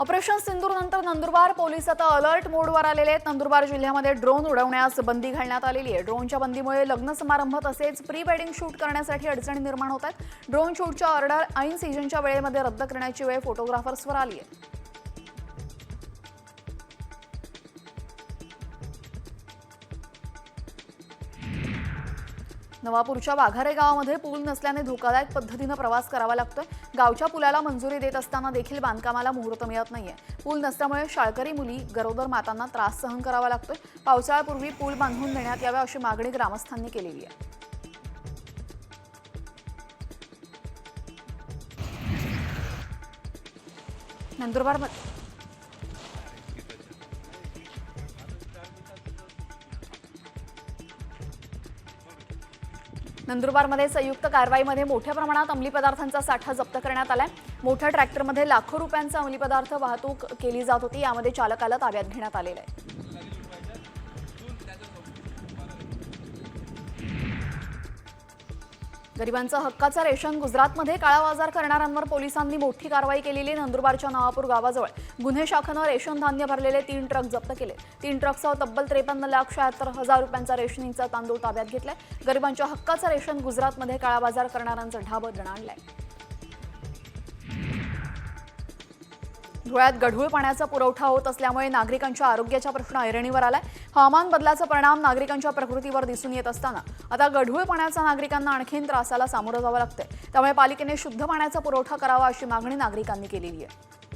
Operation सिंदूर नंतर Nandurbar police आता alert मोडवर आलेले आहेत. नंदुरबार जिल्ह्यामध्ये ड्रोन उडवण्यास बंदी घालण्यात आलेली आहे. ड्रोनच्या बंदीमुळे लग्न समारंभ तसेच प्री वेडिंग शूट करण्यासाठी अडचणी निर्माण होत आहेत. ड्रोन शूटच्या ऑर्डर ऐन सीझनच्या वेळेमध्ये रद्द करण्याची वेळ फोटोग्राफर्सवर आली आहे. नवापूरच्या वाघारे गावामध्ये पूल नसल्याने धोकादायक पद्धतीनं प्रवास करावा लागतोय. गावच्या पुलाला मंजुरी देत असताना देखील बांधकामाला मुहूर्त मिळत नाहीये. पूल नसल्यामुळे शाळकरी मुली गरोदर मातांना त्रास सहन करावा लागतोय. पावसाळ्यापूर्वी पूल बांधून देण्यात यावा अशी मागणी ग्रामस्थांनी केलेली आहे. नंदुरबार नंदुरबारमध्ये संयुक्त कारवाईमध्ये मोठ्या प्रमाणात अंमली पदार्थांचा साठा जप्त करण्यात आलाय. मोठ्या ट्रॅक्टरमध्ये लाखो रुपयांचा अंमली पदार्थ वाहतूक केली जात होती. यामध्ये चालकाला ताब्यात घेण्यात आलेलं आहे. गरिबांचा हक्काचा रेशन गुजरातमध्ये काळा बाजार करणाऱ्यांवर पोलिसांनी मोठी कारवाई केलेली नंदुरबारच्या नवापूर गावाजवळ. गुन्हे शाखेनं रेशन धान्य भरलेले तीन ट्रक जप्त केले. तीन ट्रकसह तब्बल त्रेपन्न लाख शहात्तर हजार रुपयांचा रेशनिंगचा तांदूळ ताब्यात घेतलाय. गरिबांच्या हक्काचं रेशन गुजरातमध्ये काळा बाजार करणाऱ्यांचं ढाबं आणलंय धुळ्यात गढूळ पाण्याचा पुरवठा होत असल्यामुळे नागरिकांच्या आरोग्याचा प्रश्न ऐरणीवर आलाय. हवामान बदलाचा परिणाम नागरिकांच्या प्रकृतीवर दिसून येत असताना आता गढूळ पाण्याचा नागरिकांना आणखीन त्रासाला सामोरं जावं लागतंय. त्यामुळे पालिकेने शुद्ध पाण्याचा पुरवठा करावा अशी मागणी नागरिकांनी केलेली आहे.